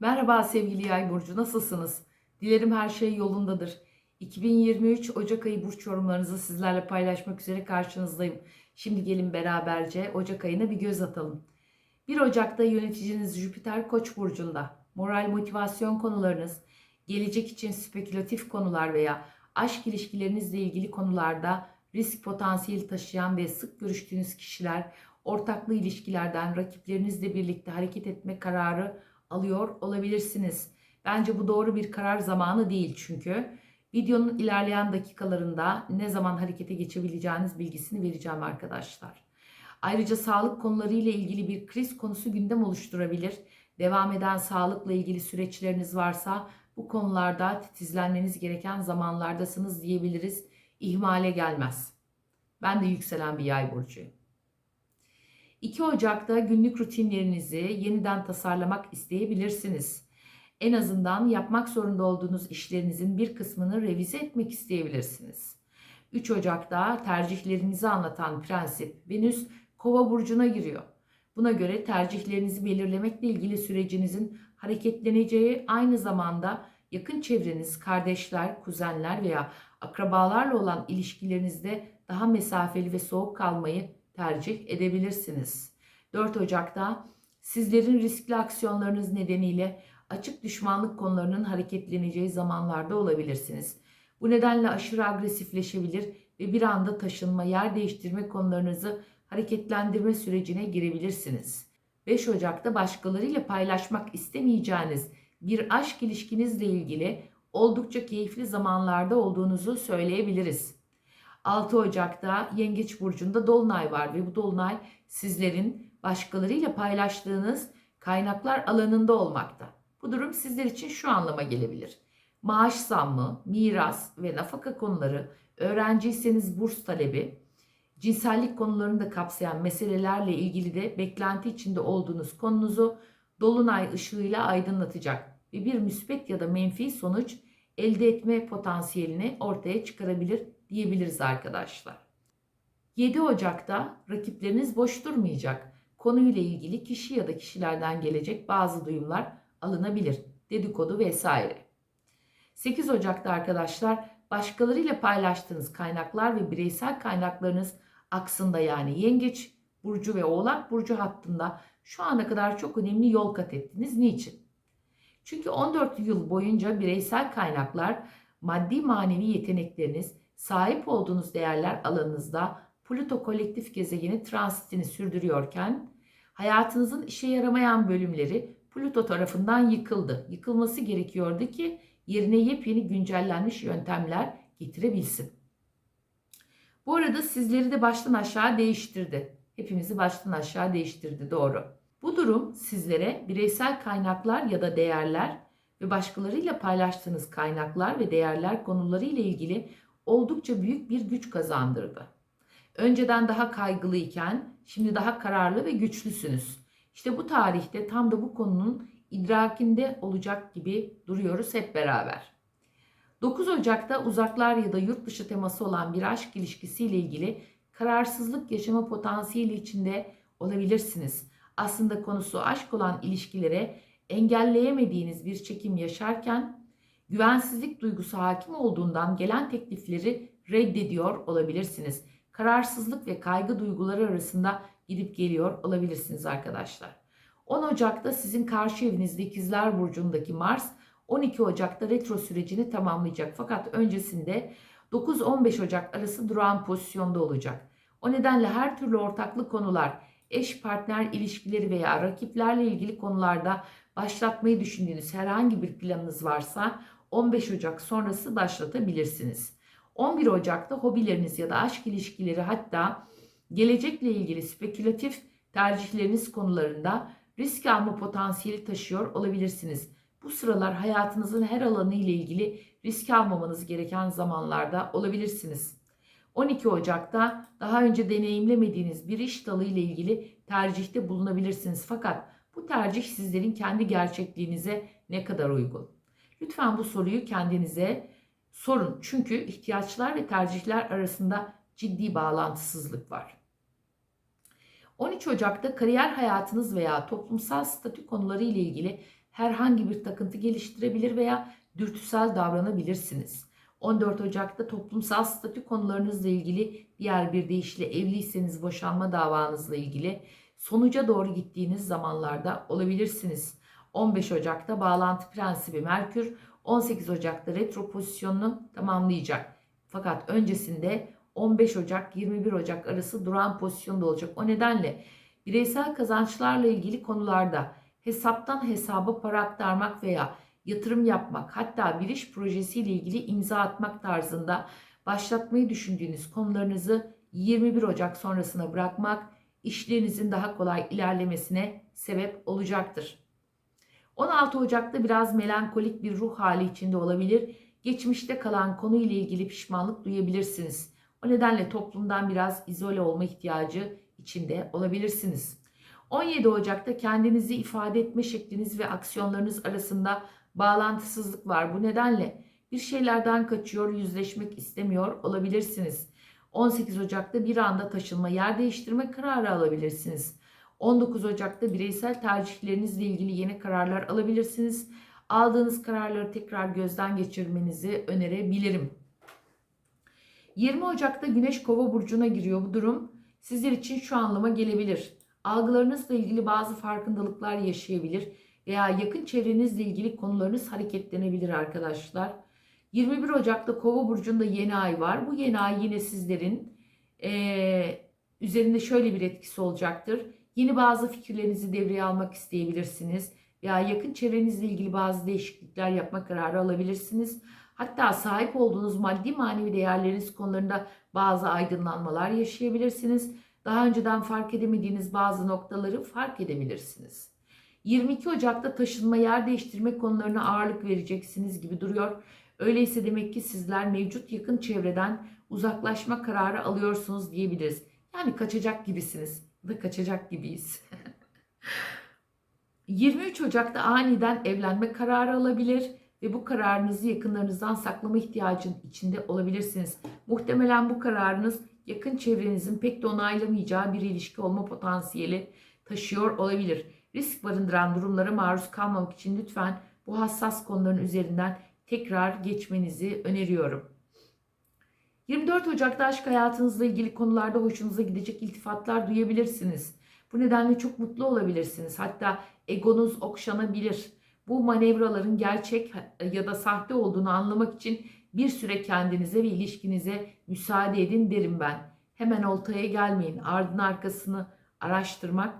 Merhaba sevgili Yay burcu nasılsınız? Dilerim her şey yolundadır. 2023 Ocak ayı burç yorumlarınızı sizlerle paylaşmak üzere karşınızdayım. Şimdi gelin beraberce Ocak ayına bir göz atalım. 1 Ocak'ta yöneticiniz Jüpiter Koç burcunda. Moral motivasyon konularınız, gelecek için spekülatif konular veya aşk ilişkilerinizle ilgili konularda risk potansiyeli taşıyan ve sık görüştüğünüz kişiler ortaklı ilişkilerden rakiplerinizle birlikte hareket etme kararı alıyor olabilirsiniz. Bence bu doğru bir karar zamanı değil çünkü. Videonun ilerleyen dakikalarında ne zaman harekete geçebileceğiniz bilgisini vereceğim arkadaşlar. Ayrıca sağlık konuları ile ilgili bir kriz konusu gündem oluşturabilir. Devam eden sağlıkla ilgili süreçleriniz varsa bu konularda titizlenmeniz gereken zamanlardasınız diyebiliriz. İhmale gelmez. Ben de yükselen bir yay burcuyum. 2 Ocak'ta günlük rutinlerinizi yeniden tasarlamak isteyebilirsiniz. En azından yapmak zorunda olduğunuz işlerinizin bir kısmını revize etmek isteyebilirsiniz. 3 Ocak'ta tercihlerinizi anlatan prensip Venüs Kova burcuna giriyor. Buna göre tercihlerinizi belirlemekle ilgili sürecinizin hareketleneceği aynı zamanda yakın çevreniz, kardeşler, kuzenler veya akrabalarla olan ilişkilerinizde daha mesafeli ve soğuk kalmayı tercih edebilirsiniz. 4 Ocak'ta sizlerin riskli aksiyonlarınız nedeniyle açık düşmanlık konularının hareketleneceği zamanlarda olabilirsiniz. Bu nedenle aşırı agresifleşebilir ve bir anda taşınma, yer değiştirme konularınızı hareketlendirme sürecine girebilirsiniz. 5 Ocak'ta başkalarıyla paylaşmak istemeyeceğiniz bir aşk ilişkinizle ilgili oldukça keyifli zamanlarda olduğunuzu söyleyebiliriz. 6 Ocak'ta Yengeç Burcu'nda Dolunay var ve bu Dolunay sizlerin başkalarıyla paylaştığınız kaynaklar alanında olmakta. Bu durum sizler için şu anlama gelebilir. Maaş zammı, miras ve nafaka konuları, öğrenciyseniz burs talebi, cinsellik konularını da kapsayan meselelerle ilgili de beklenti içinde olduğunuz konunuzu Dolunay ışığıyla aydınlatacak ve bir müspet ya da menfi sonuç elde etme potansiyelini ortaya çıkarabilir diyebiliriz arkadaşlar. 7 Ocak'ta rakipleriniz boş durmayacak. Konuyla ilgili kişi ya da kişilerden gelecek bazı duyumlar alınabilir. Dedikodu vesaire. 8 Ocak'ta arkadaşlar başkalarıyla paylaştığınız kaynaklar ve bireysel kaynaklarınız aksında yani yengeç burcu ve oğlak burcu hattında şu ana kadar çok önemli yol kat ettiniz. Niçin? Çünkü 14 yıl boyunca bireysel kaynaklar, maddi manevi yetenekleriniz, sahip olduğunuz değerler alanınızda Plüto kolektif gezegeni transitini sürdürüyorken hayatınızın işe yaramayan bölümleri Plüto tarafından yıkıldı. Yıkılması gerekiyordu ki yerine yepyeni güncellenmiş yöntemler getirebilsin. Bu arada sizleri de baştan aşağı değiştirdi. Hepimizi baştan aşağı değiştirdi doğru. Bu durum sizlere bireysel kaynaklar ya da değerler ve başkalarıyla paylaştığınız kaynaklar ve değerler konuları ile ilgili oldukça büyük bir güç kazandırdı. Önceden daha kaygılıyken şimdi daha kararlı ve güçlüsünüz. İşte bu tarihte tam da bu konunun idrakinde olacak gibi duruyoruz hep beraber. 9 Ocak'ta uzaklar ya da yurt dışı teması olan bir aşk ilişkisiyle ilgili kararsızlık yaşama potansiyeli içinde olabilirsiniz. Aslında konusu aşk olan ilişkilere engelleyemediğiniz bir çekim yaşarken güvensizlik duygusu hakim olduğundan gelen teklifleri reddediyor olabilirsiniz. Kararsızlık ve kaygı duyguları arasında gidip geliyor olabilirsiniz arkadaşlar. 10 Ocak'ta sizin karşı evinizde ikizler burcundaki Mars 12 Ocak'ta retro sürecini tamamlayacak. Fakat öncesinde 9-15 Ocak arası durağan pozisyonda olacak. O nedenle her türlü ortaklı konular, eş partner ilişkileri veya rakiplerle ilgili konularda başlatmayı düşündüğünüz herhangi bir planınız varsa 15 Ocak sonrası başlatabilirsiniz. 11 Ocak'ta hobileriniz ya da aşk ilişkileri hatta gelecekle ilgili spekülatif tercihleriniz konularında risk alma potansiyeli taşıyor olabilirsiniz. Bu sıralar hayatınızın her alanı ile ilgili risk almamanız gereken zamanlarda olabilirsiniz. 12 Ocak'ta daha önce deneyimlemediğiniz bir iş dalı ile ilgili tercihte bulunabilirsiniz. Fakat bu tercih sizlerin kendi gerçekliğinize ne kadar uygun? Lütfen bu soruyu kendinize sorun. Çünkü ihtiyaçlar ve tercihler arasında ciddi bağlantısızlık var. 13 Ocak'ta kariyer hayatınız veya toplumsal statü konuları ile ilgili herhangi bir takıntı geliştirebilir veya dürtüsel davranabilirsiniz. 14 Ocak'ta toplumsal statü konularınızla ilgili diğer bir deyişle evliyseniz boşanma davanızla ilgili sonuca doğru gittiğiniz zamanlarda olabilirsiniz. 15 Ocak'ta bağlantı prensibi Merkür 18 Ocak'ta retro pozisyonunu tamamlayacak. Fakat öncesinde 15 Ocak 21 Ocak arası duran pozisyonda olacak. O nedenle bireysel kazançlarla ilgili konularda hesaptan hesaba para aktarmak veya yatırım yapmak hatta bir iş projesiyle ilgili imza atmak tarzında başlatmayı düşündüğünüz konularınızı 21 Ocak sonrasına bırakmak işlerinizin daha kolay ilerlemesine sebep olacaktır. 16 Ocak'ta biraz melankolik bir ruh hali içinde olabilir. Geçmişte kalan konuyla ilgili pişmanlık duyabilirsiniz. O nedenle toplumdan biraz izole olma ihtiyacı içinde olabilirsiniz. 17 Ocak'ta kendinizi ifade etme şekliniz ve aksiyonlarınız arasında bağlantısızlık var. Bu nedenle bir şeylerden kaçıyor, yüzleşmek istemiyor olabilirsiniz. 18 Ocak'ta bir anda taşınma, yer değiştirme kararı alabilirsiniz. 19 Ocak'ta bireysel tercihlerinizle ilgili yeni kararlar alabilirsiniz. Aldığınız kararları tekrar gözden geçirmenizi önerebilirim. 20 Ocak'ta Güneş Kova burcuna giriyor bu durum. Sizler için şu anlama gelebilir. Algılarınızla ilgili bazı farkındalıklar yaşayabilir veya yakın çevrenizle ilgili konularınız hareketlenebilir arkadaşlar. 21 Ocak'ta Kova burcunda yeni ay var. Bu yeni ay yine sizlerin e, üzerinde şöyle bir etkisi olacaktır. Yeni bazı fikirlerinizi devreye almak isteyebilirsiniz veya yakın çevrenizle ilgili bazı değişiklikler yapma kararı alabilirsiniz. Hatta sahip olduğunuz maddi manevi değerleriniz konularında bazı aydınlanmalar yaşayabilirsiniz. Daha önceden fark edemediğiniz bazı noktaları fark edebilirsiniz. 22 Ocak'ta taşınma, yer değiştirme konularına ağırlık vereceksiniz gibi duruyor. Öyleyse demek ki sizler mevcut yakın çevreden uzaklaşma kararı alıyorsunuz diyebiliriz. Yani kaçacak gibisiniz ve kaçacak gibiyiz. 23 Ocak'ta aniden evlenme kararı alabilir ve bu kararınızı yakınlarınızdan saklama ihtiyacın içinde olabilirsiniz. Muhtemelen bu kararınız yakın çevrenizin pek de onaylamayacağı bir ilişki olma potansiyeli taşıyor olabilir. Risk barındıran durumlara maruz kalmamak için lütfen bu hassas konuların üzerinden tekrar geçmenizi öneriyorum. 24 Ocak'ta aşk hayatınızla ilgili konularda hoşunuza gidecek iltifatlar duyabilirsiniz. Bu nedenle çok mutlu olabilirsiniz. Hatta egonuz okşanabilir. Bu manevraların gerçek ya da sahte olduğunu anlamak için bir süre kendinize ve ilişkinize müsaade edin derim ben. Hemen oltaya gelmeyin. Ardın arkasını araştırmak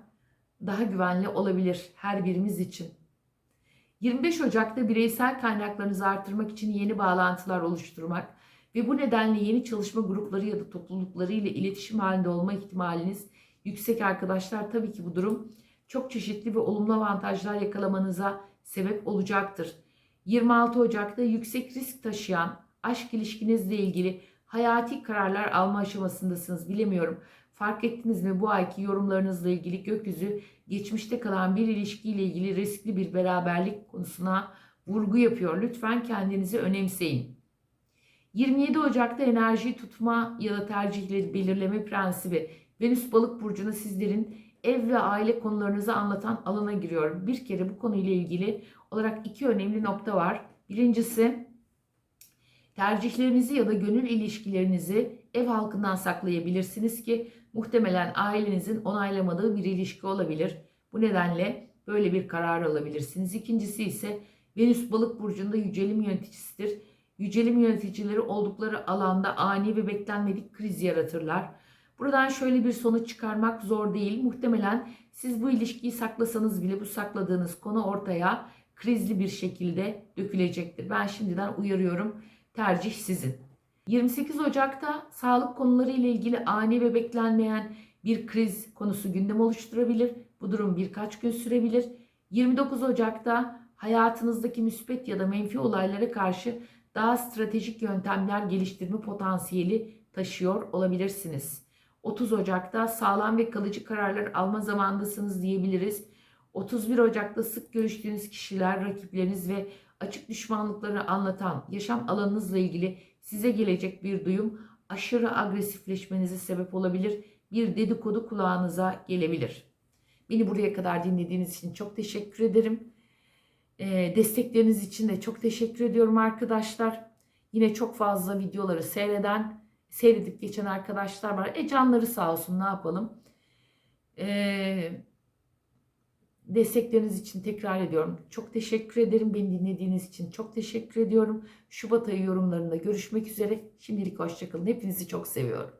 daha güvenli olabilir her birimiz için. 25 Ocak'ta bireysel kaynaklarınızı artırmak için yeni bağlantılar oluşturmak ve bu nedenle yeni çalışma grupları ya da toplulukları ile iletişim halinde olma ihtimaliniz yüksek arkadaşlar. Tabii ki bu durum çok çeşitli ve olumlu avantajlar yakalamanıza sebep olacaktır. 26 Ocak'ta yüksek risk taşıyan aşk ilişkinizle ilgili hayati kararlar alma aşamasındasınız bilemiyorum. Fark ettiniz mi bu ayki yorumlarınızla ilgili gökyüzü geçmişte kalan bir ilişkiyle ilgili riskli bir beraberlik konusuna vurgu yapıyor. Lütfen kendinizi önemseyin. 27 Ocak'ta enerjiyi tutma ya da tercihleri belirleme prensibi Venüs balık burcuna sizlerin ev ve aile konularınızı anlatan alana giriyor. Bir kere bu konuyla ilgili olarak iki önemli nokta var. Birincisi tercihlerinizi ya da gönül ilişkilerinizi ev halkından saklayabilirsiniz ki muhtemelen ailenizin onaylamadığı bir ilişki olabilir. Bu nedenle böyle bir karar alabilirsiniz. İkincisi ise Venüs balık burcunda yücelim yöneticisidir. Yücelim yöneticileri oldukları alanda ani ve beklenmedik kriz yaratırlar. Buradan şöyle bir sonuç çıkarmak zor değil. Muhtemelen siz bu ilişkiyi saklasanız bile bu sakladığınız konu ortaya krizli bir şekilde dökülecektir. Ben şimdiden uyarıyorum. Tercih sizin. 28 Ocak'ta sağlık konuları ile ilgili ani ve beklenmeyen bir kriz konusu gündem oluşturabilir. Bu durum birkaç gün sürebilir. 29 Ocak'ta hayatınızdaki müspet ya da menfi olaylara karşı daha stratejik yöntemler geliştirme potansiyeli taşıyor olabilirsiniz. 30 Ocak'ta sağlam ve kalıcı kararlar alma zamandasınız diyebiliriz. 31 Ocak'ta sık görüştüğünüz kişiler, rakipleriniz ve açık düşmanlıkları anlatan yaşam alanınızla ilgili size gelecek bir duyum aşırı agresifleşmenize sebep olabilir. Bir dedikodu kulağınıza gelebilir. Beni buraya kadar dinlediğiniz için çok teşekkür ederim. E, destekleriniz için de çok teşekkür ediyorum arkadaşlar. Yine çok fazla videoları seyreden, seyredip geçen arkadaşlar var. E canları sağ olsun ne yapalım. E, destekleriniz için tekrar ediyorum. Çok teşekkür ederim. Beni dinlediğiniz için çok teşekkür ediyorum. Şubat ayı yorumlarında görüşmek üzere. Şimdilik hoşçakalın. Hepinizi çok seviyorum.